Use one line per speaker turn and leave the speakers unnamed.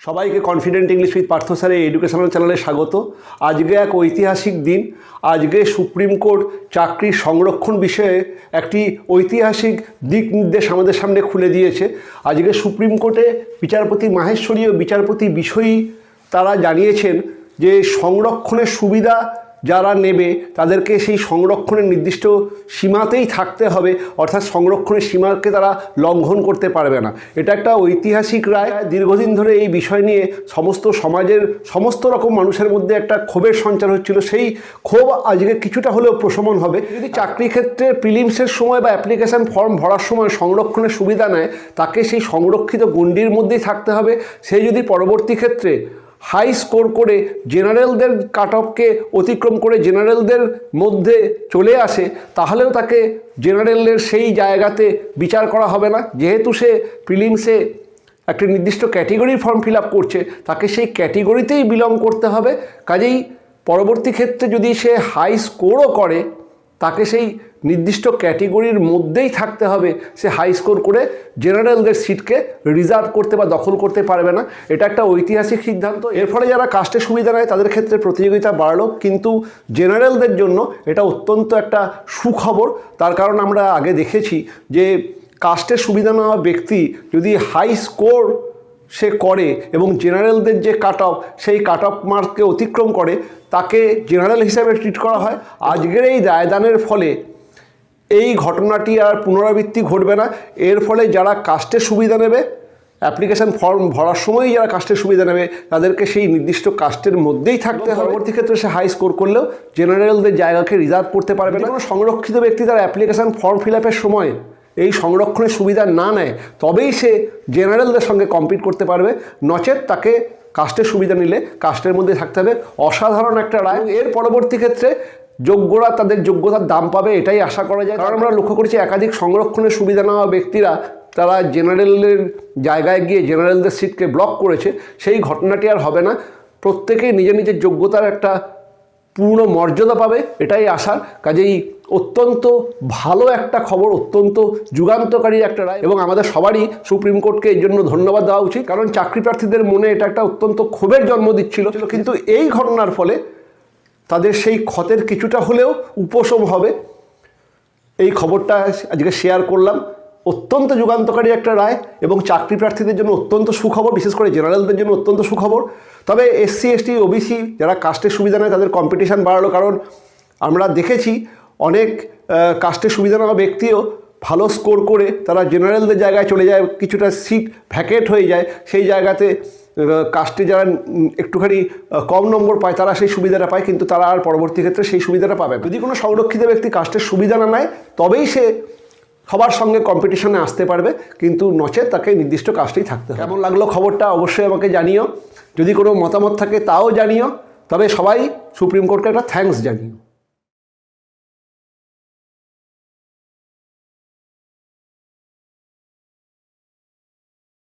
সবাইকে confident English with Partha স্যারের educational চ্যানেলে স্বাগত। আজকে এক ঐতিহাসিক দিন। আজকে সুপ্রিম কোর্ট চাকরির সংরক্ষণ বিষয়ে একটি ঐতিহাসিক দিক নির্দেশ আমাদের সামনে খুলে দিয়েছে। আজকে সুপ্রিম কোর্টে বিচারপতি মাহেশ্বরী ও বিচারপতি বিষয়ী তারা জানিয়েছেন যে সংরক্ষণের সুবিধা যারা নেবে, তাদেরকে সেই সংরক্ষণের নির্দিষ্ট সীমাতেই থাকতে হবে, অর্থাৎ সংরক্ষণের সীমাকে তারা লঙ্ঘন করতে পারবে না। এটা একটা ঐতিহাসিক রায়। দীর্ঘদিন ধরে এই বিষয় নিয়ে সমস্ত সমাজের সমস্ত রকম মানুষের মধ্যে একটা ক্ষোভের সঞ্চার হচ্ছিল। সেই ক্ষোভ আজকে কিছুটা হলেও প্রশমন হবে। যদি চাকরি ক্ষেত্রে প্রিলিমসের সময় বা অ্যাপ্লিকেশান ফর্ম ভরার সময় সংরক্ষণের সুবিধা নেয়, তাকে সেই সংরক্ষিত গণ্ডির মধ্যেই থাকতে হবে। সে যদি পরবর্তী ক্ষেত্রে হাই স্কোর করে জেনারেলদের কাট অফকে অতিক্রম করে জেনারেলদের মধ্যে চলে আসে, তাহলেও তাকে জেনারেলের সেই জায়গাতে বিচার করা হবে না। যেহেতু সে প্রিলিমসে একটা নির্দিষ্ট ক্যাটেগরির ফর্ম ফিল করছে, তাকে সেই ক্যাটেগরিতেই বিলং করতে হবে। কাজেই পরবর্তী ক্ষেত্রে যদি সে হাই স্কোরও করে তাকে সেই নির্দিষ্ট ক্যাটেগরির মধ্যেই থাকতে হবে। সে হাই স্কোর করে জেনারেলদের সিটকে রিজার্ভ করতে বা দখল করতে পারবে না। এটা একটা ঐতিহাসিক সিদ্ধান্ত। এর ফলে যারা কাস্টের সুবিধা নেয়, তাদের ক্ষেত্রে প্রতিযোগিতা বাড়লো। কিন্তু জেনারেলদের জন্য এটা অত্যন্ত একটা সুখবর। তার কারণ আমরা আগে দেখেছি যে কাস্টের সুবিধা নেওয়া ব্যক্তি যদি হাই স্কোর সে করে এবং জেনারেলদের যে কাট অফ সেই কাট অফ মার্ককে অতিক্রম করে, তাকে জেনারেল হিসাবে ট্রিট করা হয়। আজকের এই রায়দানের ফলে এই ঘটনাটি আর পুনরাবৃত্তি ঘটবে না। এর ফলে যারা কাস্টের সুবিধা নেবে অ্যাপ্লিকেশন ফর্ম ভরার সময়ই যারা কাস্টের সুবিধা নেবে, তাদেরকে সেই নির্দিষ্ট কাস্টের মধ্যেই থাকতে হবে। পরবর্তী ক্ষেত্রে সে হাই স্কোর করলেও জেনারেলদের জায়গাকে রিজার্ভ করতে পারবে না। কোনো সংরক্ষিত ব্যক্তি তার অ্যাপ্লিকেশন ফর্ম ফিল আপের সময় এই সংরক্ষণের সুবিধা না নেয়, তবেই সে জেনারেলদের সঙ্গে কম্পিট করতে পারবে। নচেত তাকে কাস্টের সুবিধা নিলে কাস্টের মধ্যে থাকতে হবে অসাধারণ একটা রায়। এর পরবর্তী ক্ষেত্রে যোগ্যরা তাদের যোগ্যতার দাম পাবে, এটাই আশা করা যায়। কারণ আমরা লক্ষ্য করেছি, একাধিক সংরক্ষণের সুবিধা নেওয়া ব্যক্তিরা তারা জেনারেলের জায়গায় গিয়ে জেনারেলদের সিটকে ব্লক করেছে। সেই ঘটনাটি আর হবে না। প্রত্যেকেই নিজের নিজের যোগ্যতার একটা পূর্ণ মর্যাদা পাবে, এটাই আশার। কাজেই অত্যন্ত ভালো একটা খবর, অত্যন্ত যুগান্তকারী একটা রায় এবং আমাদের সবারই সুপ্রিম কোর্টকে এই জন্য ধন্যবাদ দেওয়া উচিত। কারণ চাকরি প্রার্থীদের মনে এটা একটা অত্যন্ত ক্ষোভের জন্ম দিচ্ছিল। কিন্তু এই ঘটনার ফলে তাদের সেই ক্ষতের কিছুটা হলেও উপশম হবে। এই খবরটা আজকে শেয়ার করলাম। অত্যন্ত যুগান্তকারী একটা রায় এবং চাকরি প্রার্থীদের জন্য অত্যন্ত সুখবর, বিশেষ করে জেনারেলদের জন্য অত্যন্ত সুখবর। তবে এসসি, এসটি, ওবিসি যারা কাস্টের সুবিধা নেয় তাদের কম্পিটিশান বাড়ালো। কারণ আমরা দেখেছি অনেক কাস্টের সুবিধা নেওয়া ব্যক্তিও ভালো স্কোর করে তারা জেনারেলদের জায়গায় চলে যায়, কিছুটা সিট ভ্যাকেট হয়ে যায়, সেই জায়গাতে কাস্টে যারা একটুখানি কম নম্বর পায় তারা সেই সুবিধাটা পায়, কিন্তু তারা আর পরবর্তী ক্ষেত্রে সেই সুবিধাটা পাবে যদি কোনো সংরক্ষিত ব্যক্তি কাস্টের সুবিধা না নেয়, তবেই সে সবার সঙ্গে কম্পিটিশনে আসতে পারবে, কিন্তু নচেত তাকে নির্দিষ্ট কাজটাই থাকতে হবে। কেমন লাগল খবরটা অবশ্যই আমাকে জানিও। যদি কোনো মতামত থাকে তাও জানিও। তবে সবাই সুপ্রিম কোর্টকে একটা থ্যাঙ্কস জানিও।